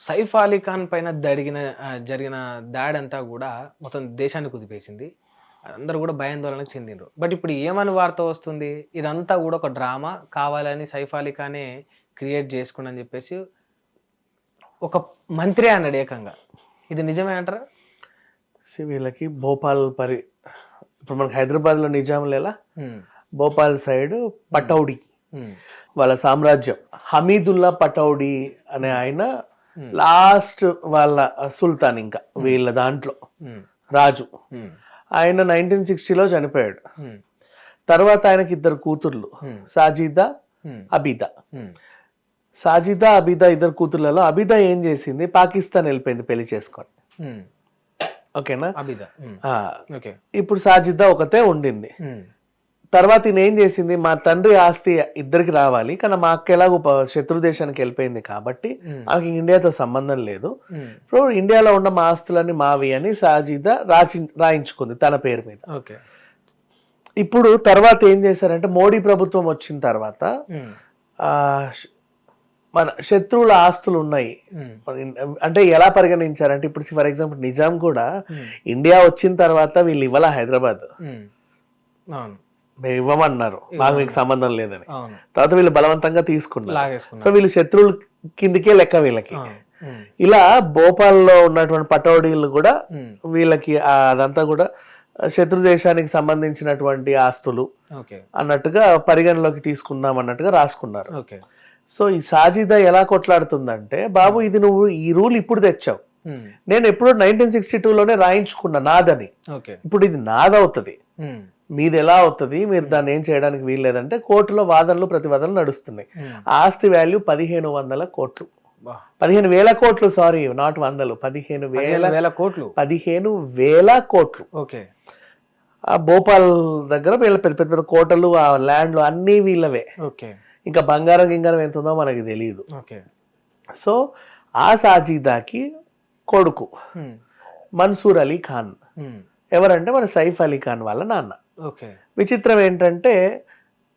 సైఫ్ అలీ ఖాన్ పైన జరిగిన జరిగిన దాడి అంతా కూడా మొత్తం దేశాన్ని కుదిపేసింది. అందరూ కూడా భయాందోళనకు చెందిండ్రు. బట్ ఇప్పుడు ఏమని వార్త వస్తుంది? ఇదంతా కూడా ఒక డ్రామా. కావాలని సైఫ్ అలీ ఖానే క్రియేట్ చేసుకుని చెప్పేసి ఒక మంత్రి అన్నాడు ఏకంగా. ఇది నిజమే అంటారా? వీళ్ళకి భోపాల్ పరి ఇప్పుడు మనకి హైదరాబాద్లో నిజాంలు ఎలా ఉమ్, భోపాల్ సైడ్ పటౌడి. వాళ్ళ సామ్రాజ్యం. హమీదుల్లా పటౌడి అనే ఆయన. లాస్ట్ వాళ్ళ సుల్తాన్ ఇంకా వీళ్ళ దాంట్లో. రాజు. ఆయన నైన్టీన్ సిక్స్టీలో చనిపోయాడు. తర్వాత ఆయనకి ఇద్దరు కూతుర్లు. సాజిదా అబిదా. సాజిదా అబిదా ఇద్దరు కూతుర్లలో అబిదా ఏం చేసింది? పాకిస్తాన్ వెళ్ళిపోయింది పెళ్ళి చేసుకొని. ఉమ్. ఓకేనా? ఇప్పుడు సాజిదా ఒకతే ఉండింది. తర్వాత ఈయన ఏం చేసింది? మా తండ్రి ఆస్తి ఇద్దరికి రావాలి. కానీ మా అక్క ఎలాగో శత్రు దేశానికి వెళ్ళిపోయింది కాబట్టి ఆమెకి ఇండియాతో సంబంధం లేదు. ఇప్పుడు ఇండియాలో ఉన్న మా ఆస్తులన్నీ మావి అని సాజిదా రాసి రాయించుకుంది తన పేరు మీద. ఓకే. ఇప్పుడు తర్వాత ఏం చేశారంటే మోడీ ప్రభుత్వం వచ్చిన తర్వాత మన శత్రువుల ఆస్తులు ఉన్నాయి. అంటే ఎలా పరిగణించారంటే ఇప్పుడు ఫర్ ఎగ్జాంపుల్ నిజాం కూడా ఇండియా వచ్చిన తర్వాత వీళ్ళు ఇవ్వాల హైదరాబాద్. అవును. మేము ఇవ్వమన్నారు. మాకు మీకు సంబంధం లేదని. తర్వాత వీళ్ళు బలవంతంగా తీసుకున్నారు. సో వీళ్ళు శత్రువుల కిందికే లెక్క వీళ్ళకి. ఇలా భోపాల్లో ఉన్నటువంటి పటౌడీలు కూడా వీళ్ళకి అదంతా కూడా శత్రు దేశానికి సంబంధించినటువంటి ఆస్తులు అన్నట్టుగా పరిగణలోకి తీసుకున్నాం అన్నట్టుగా రాసుకున్నారు. ఓకే. సో ఈ సాజిదా ఎలా కొట్లాడుతుందంటే బాబు ఇది నువ్వు ఈ రూల్ ఇప్పుడు తెచ్చావు. నేను ఎప్పుడో నైన్టీన్ సిక్స్టీ టూలోనే రాయించుకున్నా నాదని. ఇప్పుడు ఇది నాదవుతుంది. ఉమ్, మీది ఎలా అవుతుంది? మీరు దాన్ని ఏం చేయడానికి వీల్లేదంటే కోర్టులో వాదనలు ప్రతివాదనలు నడుస్తున్నాయి. ఆస్తి వాల్యూ పదిహేను వందల కోట్లు. పదిహేను వేల కోట్లు సారీ నాట్ వందలు పదిహేను వేల వేల కోట్లు. పదిహేను వేల కోట్లు. ఓకే. ఆ భోపాల్ దగ్గర వీళ్ళ పెద్ద పెద్ద పెద్ద కోటలు ఆ ల్యాండ్లు అన్నీ వీళ్ళవే. ఓకే. ఇంకా బంగారం గింగారం ఎంత ఉందో మనకి తెలియదు ఓకే. సో ఆ సాజీదాకి కొడుకు. మన్సూర్ అలీ ఖాన్. ఎవరంటే మన సైఫ్ అలీ ఖాన్ వాళ్ళ నాన్న. ఓకే. విచిత్రం ఏంటంటే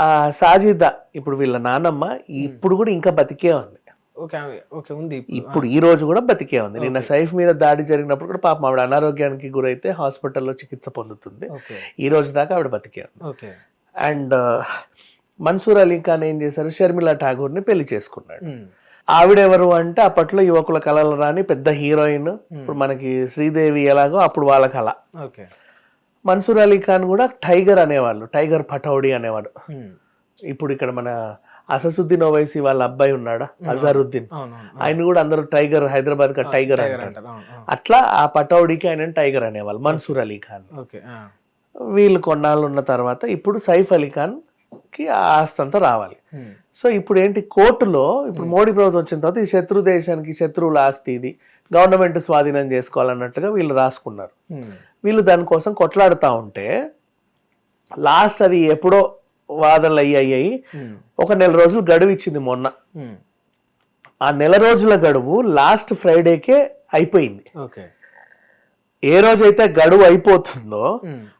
ఆ సాజిదా ఇప్పుడు వీళ్ళ నాన్నమ్మ ఇప్పుడు కూడా ఇంకా బతికే ఉంది. ఓకే ఆమె- ఓకే ఉంది ఇప్పుడు. ఈ రోజు కూడా బతికే ఉంది. నిన్న సైఫ్ మీద దాడి జరిగినప్పుడు కూడా పాపం ఆవిడ అనారోగ్యానికి గురైతే హాస్పిటల్లో చికిత్స పొందుతుంది. ఈ రోజు దాకా ఆవిడ బతికే ఉంది. ఓకే. అండ్ మన్సూర్ అలీ ఖాన్ ఏం చేశారు? షర్మిలా ఠాగూర్ని పెళ్ళి చేసుకున్నాడు. ఆవిడెవరు అంటే అప్పట్లో యువకుల కళలు రాని పెద్ద హీరోయిన్. ఇప్పుడు మనకి శ్రీదేవి ఎలాగో అప్పుడు వాళ్ళ కళ. ఓకే. మన్సూర్ అలీ ఖాన్ కూడా టైగర్ అనేవాళ్ళు టైగర్ పటౌడి అనేవాడు. ఉమ్, ఇప్పుడు ఇక్కడ మన అససుద్దీన్ ఓవైసీ వాళ్ళ అబ్బాయి ఉన్నాడా? అజారుద్దీన్. అవునవును ఆయన కూడా అందరూ టైగర్ హైదరాబాద్ కా టైగర్ అంటారు. అట్లా ఆ పటౌడికి ఆయన టైగర్ అనేవాళ్ళు మన్సూర్ అలీ ఖాన్. వీళ్ళు కొన్నాళ్ళు ఉన్న తర్వాత ఇప్పుడు సైఫ్ అలీ ఖాన్ కి ఆ ఆస్తి అంతా రావాలి. సో ఇప్పుడు ఏంటి కోర్టులో ఇప్పుడు మోడీ ప్రభుత్వం వచ్చిన తర్వాత ఈ శత్రు దేశానికి శత్రువుల ఆస్తి ఇది. గవర్నమెంట్ స్వాధీనం చేసుకోవాలన్నట్టుగా వీళ్ళు రాసుకున్నారు. వీళ్ళు దానికోసం కొట్లాడుతూ ఉంటే లాస్ట్ అది ఎప్పుడో వాదనలు అయ్యి అయ్యాయి ఒక నెల రోజులు గడువు ఇచ్చింది మొన్న. ఆ నెల రోజుల గడువు లాస్ట్ ఫ్రైడేకే అయిపోయింది. ఓకే. ఏ రోజైతే గడువు అయిపోతుందో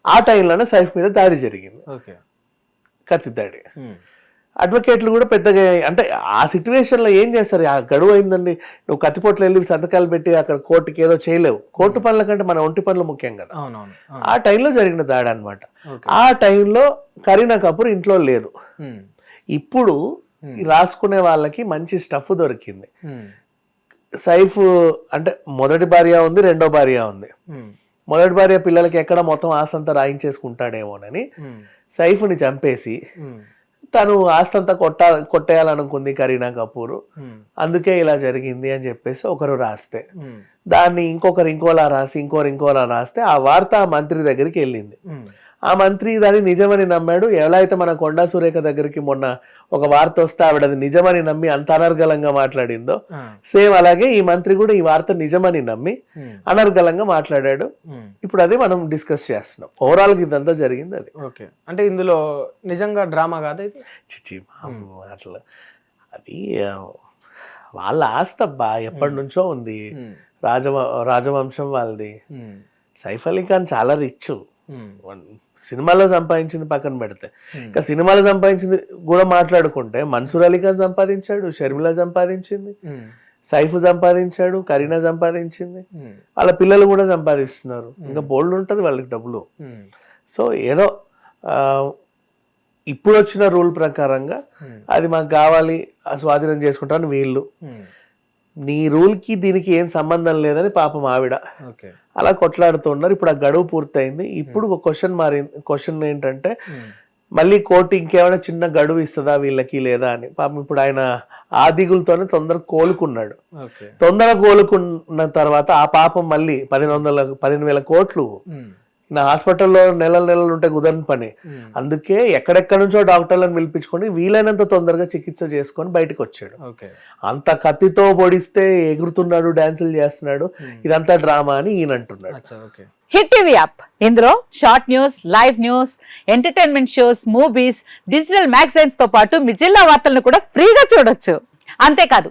ఆ టైంలోనే సైఫ్ మీద దాడి జరిగింది. ఓకే కత్తి దాడి ఉమ్, అడ్వకేట్లు కూడా పెద్దగా అంటే ఆ సిచ్యువేషన్లో ఏం చేస్తారు? ఆ గడువు అయిందండి. నువ్వు కత్తిపోట్లు వెళ్ళి సంతకాలు పెట్టి అక్కడ కోర్టుకి ఏదో చేయలేవు. కోర్టు పనుల కంటే మన ఒంటి పనులు ముఖ్యం కదా. ఆ. టైంలో జరిగిన దాడి అనమాట ఆ టైంలో కరీనా కపూర్ ఇంట్లో లేదు. ఇప్పుడు రాసుకునే వాళ్ళకి మంచి స్టఫ్ దొరికింది. సైఫ్ అంటే మొదటి భార్య ఉంది రెండో భార్య ఉంది. మొదటి భార్య పిల్లలకి ఎక్కడ మొత్తం ఆస్తంతా రాయించేసుకుంటాడేమోనని సైఫ్ని చంపేసి తను ఆస్తంతా కొట్టా కొట్టేయాలనుకుంది కరీనా కపూర్. అందుకే ఇలా జరిగింది అని చెప్పేసి ఒకరు రాస్తే. దాన్ని ఇంకొకరు ఇంకోలా రాసి ఇంకోరు ఇంకోలా రాస్తే ఆ వార్త మంత్రి దగ్గరికి వెళ్ళింది. ఆ మంత్రి దాన్ని నిజమని నమ్మాడు. ఎలా అయితే మన కొండా సురేఖ దగ్గరికి మొన్న ఒక వార్త వస్తే ఆవిడ అది నిజమని నమ్మి అంత అనర్గళంగా మాట్లాడిందో సేమ్ అలాగే ఈ మంత్రి కూడా ఈ వార్త నిజమని నమ్మి ఉమ్, అనర్గళంగా మాట్లాడాడు. ఇప్పుడు అదే మనం డిస్కస్ చేస్తున్నాం. ఓవరాల్గా ఇదంతా జరిగింది అది. ఓకే. అంటే ఇందులో నిజంగా డ్రామా కాదా చిచి అట్లా. అది వాళ్ళ ఆస్తబ్బా ఎప్పటి నుంచో ఉంది. రాజవ రాజవంశం వాళ్ళది. సైఫ్ అలీ ఖాన్ చాలా రిచ్. సినిమాలో సంపాదించింది పక్కన పెడితే. Hmm. ఇంకా సినిమాలో సంపాదించింది కూడా మాట్లాడుకుంటే మన్సూర్ అలీ ఖాన్ సంపాదించాడు షర్మిల సంపాదించింది ఉమ్, సైఫ్ సంపాదించాడు కరీనా సంపాదించింది. వాళ్ళ పిల్లలు కూడా సంపాదిస్తున్నారు. ఇంకా బోల్డ్ ఉంటుంది వాళ్ళకి డబ్బులు. సో ఏదో ఇప్పుడు వచ్చిన రూల్ ప్రకారంగా అది మాకు కావాలి ఆ స్వాధీనం చేసుకుంటాను వీళ్ళు. నీ రూల్కి దీనికి ఏం సంబంధం లేదని పాపం ఆవిడ. అలా కొట్లాడుతున్నారు ఇప్పుడు ఆ గడువు పూర్తయింది. ఇప్పుడు ఒక క్వశ్చన్ మారింది క్వశ్చన్ ఏంటంటే మళ్ళీ కోర్టు ఇంకేమైనా చిన్న గడువు ఇస్తుందా వీళ్ళకి లేదా అని. పాపం ఇప్పుడు ఆయన ఆ దిగులతోనే తొందర కోలుకున్నాడు. తొందర కోలుకున్న తర్వాత ఆ పాపం మళ్ళీ పదిహేను వందల పదిహేను వేల కోట్లు నా హాస్పిటల్లో నెలలు నెలలు ఉంటే కుదరని పని. అందుకే ఎక్కడెక్కడ నుంచో డాక్టర్లను పిలిపించుకొని వీలైనంత తొందరగా చికిత్స చేసుకొని బయటకు వచ్చాడు. ఓకే. అంత కత్తితో పొడిస్తే ఎగురుతున్నాడు డాన్సులు చేస్తున్నాడు ఇదంతా డ్రామా అని ఈయన అంటున్నాడు. అచ్చా ఓకే. Hit TV app. ఇందులో short news live news entertainment shows movies digital మ్యాగజైన్స్తో పాటు మీ జిల్లా వార్తలను కూడా ఫ్రీగా చూడొచ్చు. అంతేకాదు